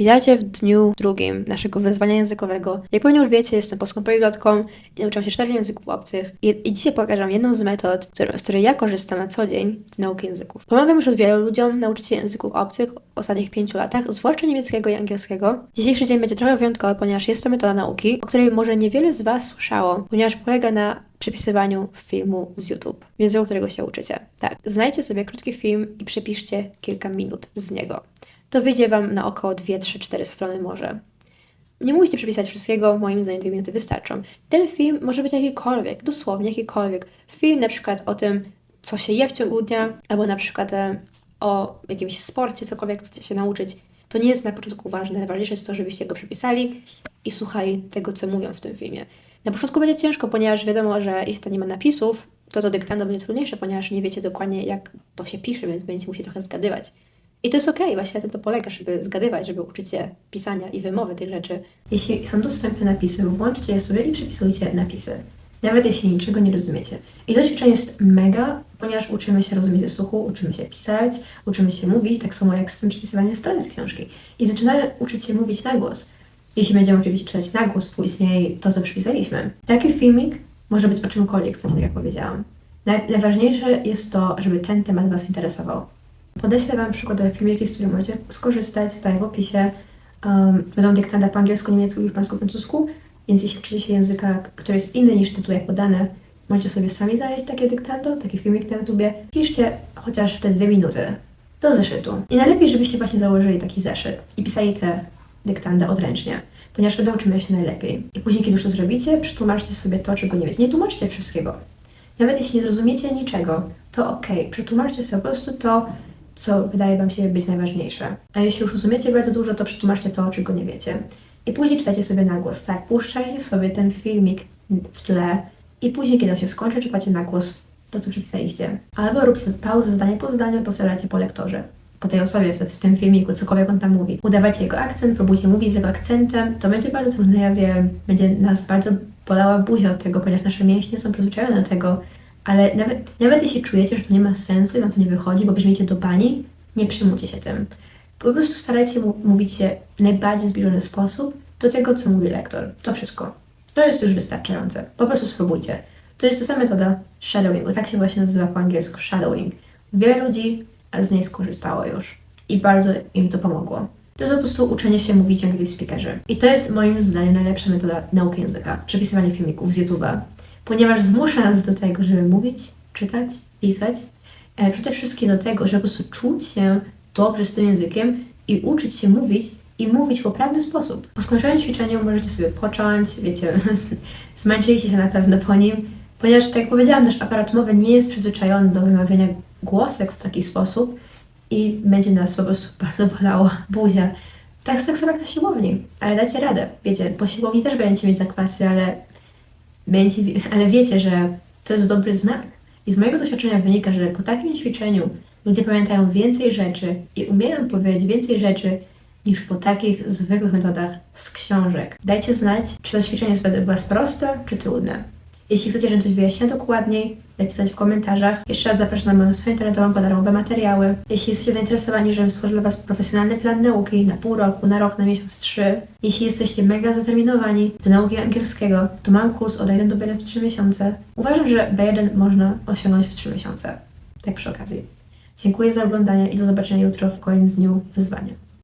Witajcie w dniu drugim naszego wyzwania językowego. Jak pewnie już wiecie, jestem polską poliglotką i nauczyłam się czterech języków obcych. I, I dzisiaj pokażę jedną z metod, z której ja korzystam na co dzień do nauki języków. Pomagam już od wielu ludziom nauczyć się języków obcych w ostatnich pięciu latach, zwłaszcza niemieckiego i angielskiego. Dzisiejszy dzień będzie trochę wyjątkowy, ponieważ jest to metoda nauki, o której może niewiele z Was słyszało, ponieważ polega na przepisywaniu filmu z YouTube, w języku, którego się uczycie. Tak, znajdźcie sobie krótki film i przepiszcie kilka minut z niego. To wyjdzie Wam na około 2, 3, 4 strony może. Nie musicie przepisać wszystkiego, moim zdaniem 2 minuty wystarczą. Ten film może być jakikolwiek, dosłownie jakikolwiek. Film na przykład o tym, co się je w ciągu dnia, albo na przykład e, o jakimś sporcie, cokolwiek chcecie się nauczyć. To nie jest na początku ważne. Najważniejsze jest to, żebyście go przepisali i słuchali tego, co mówią w tym filmie. Na początku będzie ciężko, ponieważ wiadomo, że jeśli to nie ma napisów, to to dyktando będzie trudniejsze, ponieważ nie wiecie dokładnie, jak to się pisze, więc będziecie musieli trochę zgadywać. I to jest okej, właśnie na tym to polega, żeby zgadywać, żeby uczyć się pisania i wymowy tych rzeczy. Jeśli są dostępne napisy, włączcie je sobie i przepisujcie napisy. Nawet jeśli niczego nie rozumiecie. I to ćwiczenie jest mega, ponieważ uczymy się rozumieć ze słuchu, uczymy się pisać, uczymy się mówić, tak samo jak z tym przepisywaniem strony z książki. I zaczynamy uczyć się mówić na głos. Jeśli będziemy oczywiście czytać na głos później to, co przepisaliśmy. Taki filmik może być o czymkolwiek chcecie, tak jak powiedziałam. Naj- Najważniejsze jest to, żeby ten temat Was interesował. Podeślę Wam przykładowe filmiki, z których możecie skorzystać tutaj w opisie. Um, będą dyktanda po angielsku, niemiecku, hiszpańsku, francusku, więc jeśli uczycie się języka, który jest inny niż te tutaj podane, możecie sobie sami znaleźć takie dyktando, taki filmik na YouTubie. Piszcie chociaż te dwie minuty do zeszytu. I najlepiej, żebyście właśnie założyli taki zeszyt i pisali te dyktanda odręcznie, ponieważ wtedy uczymy się najlepiej. I później, kiedy już to zrobicie, przetłumaczcie sobie to, czego nie wiecie. Nie tłumaczcie wszystkiego. Nawet jeśli nie zrozumiecie niczego, to okej, przetłumaczcie sobie po prostu to, co wydaje Wam się być najważniejsze. A jeśli już rozumiecie bardzo dużo, to przetłumaczcie to, czego nie wiecie. I później czytajcie sobie na głos, tak? Puszczajcie sobie ten filmik w tle i później, kiedy on się skończy, czytacie na głos to, co przepisaliście. Albo róbcie pauzę zdanie po zdaniu i powtarzacie po lektorze. Po tej osobie w, w tym filmiku, cokolwiek on tam mówi. Udawajcie jego akcent, próbujcie mówić z jego akcentem. To będzie bardzo trudne, ja wiem. Będzie nas bardzo bolała buzia od tego, ponieważ nasze mięśnie są przyzwyczajone do tego, ale nawet, nawet jeśli czujecie, że to nie ma sensu i wam to nie wychodzi, bo brzmicie do bani, nie przejmujcie się tym. Po prostu starajcie się mówić się w najbardziej zbliżony sposób do tego, co mówi lektor. To wszystko. To jest już wystarczające. Po prostu spróbujcie. To jest ta sama metoda shadowingu. Tak się właśnie nazywa po angielsku shadowing. Wiele ludzi z niej skorzystało już i bardzo im to pomogło. To jest po prostu uczenie się mówić jak speakerzy. I to jest moim zdaniem najlepsza metoda nauki języka. Przepisywanie filmików z YouTube'a ponieważ zmusza nas do tego, żeby mówić, czytać, pisać, e, przede wszystkim do tego, żeby po prostu czuć się dobrze z tym językiem i uczyć się mówić i mówić w poprawny sposób. Po skończonym ćwiczeniu możecie sobie począć, wiecie, zmęczyliście się na pewno po nim, ponieważ, tak jak powiedziałam, nasz aparat mowy nie jest przyzwyczajony do wymawiania głosek w taki sposób i będzie nas po prostu bardzo bolała buzia. Tak, tak samo jak na siłowni, ale dacie radę. Wiecie, po siłowni też będziecie mieć zakwasy, ale Będziecie, ale wiecie, że to jest dobry znak. I z mojego doświadczenia wynika, że po takim ćwiczeniu ludzie pamiętają więcej rzeczy i umieją powiedzieć więcej rzeczy niż po takich zwykłych metodach z książek. Dajcie znać, czy to ćwiczenie Was proste, czy trudne. Jeśli chcecie, żebym coś wyjaśniła dokładniej, dajcie znać w komentarzach. Jeszcze raz zapraszam na moją stronę internetową po darmowe materiały. Jeśli jesteście zainteresowani, żebym stworzył dla Was profesjonalny plan nauki na pół roku, na rok, na miesiąc, trzy. Jeśli jesteście mega zaterminowani do nauki angielskiego, to mam kurs od 1 do B1 w 3 miesiące. Uważam, że B1 można osiągnąć w 3 miesiące. Tak przy okazji. Dziękuję za oglądanie i do zobaczenia jutro w kolejnym dniu wyzwania.